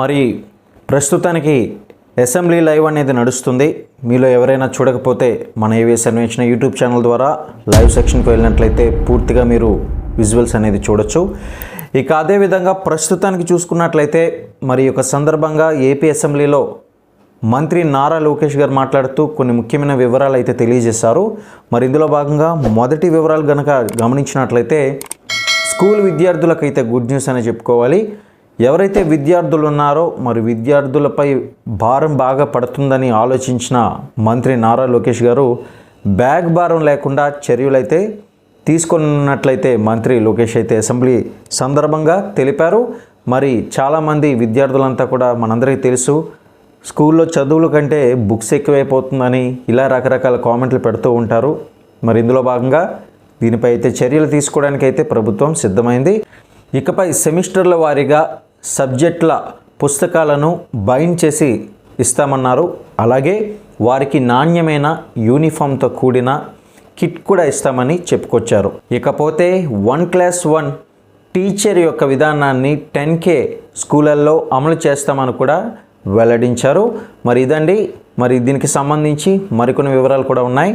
మరి ప్రస్తుతానికి assembly live అనేది నడుస్తుంది. మీలో ఎవరైనా చూడకపోతే మన ఏవిఎస్ అన్వేషణ యూట్యూబ్ ఛానల్ ద్వారా లైవ్ సెక్షన్కి వెళ్ళినట్లయితే పూర్తిగా మీరు విజువల్స్ అనేది చూడొచ్చు. ఇక అదేవిధంగా ప్రస్తుతానికి చూసుకున్నట్లయితే మరి ఒక యొక్క సందర్భంగా ఏపీ అసెంబ్లీలో మంత్రి నారా లోకేష్ గారు మాట్లాడుతూ కొన్ని ముఖ్యమైన వివరాలు అయితే తెలియజేశారు. మరి ఇందులో భాగంగా మొదటి వివరాలు కనుక గమనించినట్లయితే స్కూల్ విద్యార్థులకైతే గుడ్ న్యూస్ అని చెప్పుకోవాలి. ఎవరైతే విద్యార్థులు ఉన్నారో మరి విద్యార్థులపై భారం బాగా పడుతుందని ఆలోచించిన మంత్రి నారా లోకేష్ గారు బ్యాగ్ భారం లేకుండా చర్యలైతే తీసుకున్నట్లయితే మంత్రి లోకేష్ అయితే అసెంబ్లీ సందర్భంగా తెలిపారు. మరి చాలామంది విద్యార్థులంతా కూడా మనందరికీ తెలుసు స్కూల్లో చదువుల కంటే బుక్స్ ఎక్కువైపోతుందని ఇలా రకరకాల కామెంట్లు పెడుతూ ఉంటారు. మరి ఇందులో భాగంగా దీనిపై అయితే చర్యలు తీసుకోవడానికి అయితే ప్రభుత్వం సిద్ధమైంది. ఇకపై సెమిస్టర్ల వారీగా సబ్జెక్టుల పుస్తకాలను బైండ్ చేసి ఇస్తామన్నారు. అలాగే వారికి నాణ్యమైన యూనిఫామ్తో కూడిన కిట్ కూడా ఇస్తామని చెప్పుకొచ్చారు. ఇకపోతే వన్ క్లాస్ వన్ టీచర్ యొక్క విధానాన్ని టెన్ కే స్కూళ్ళల్లో అమలు చేస్తామని కూడా వెల్లడించారు. మరి ఇదండి. మరి దీనికి సంబంధించి మరికొన్ని వివరాలు కూడా ఉన్నాయి.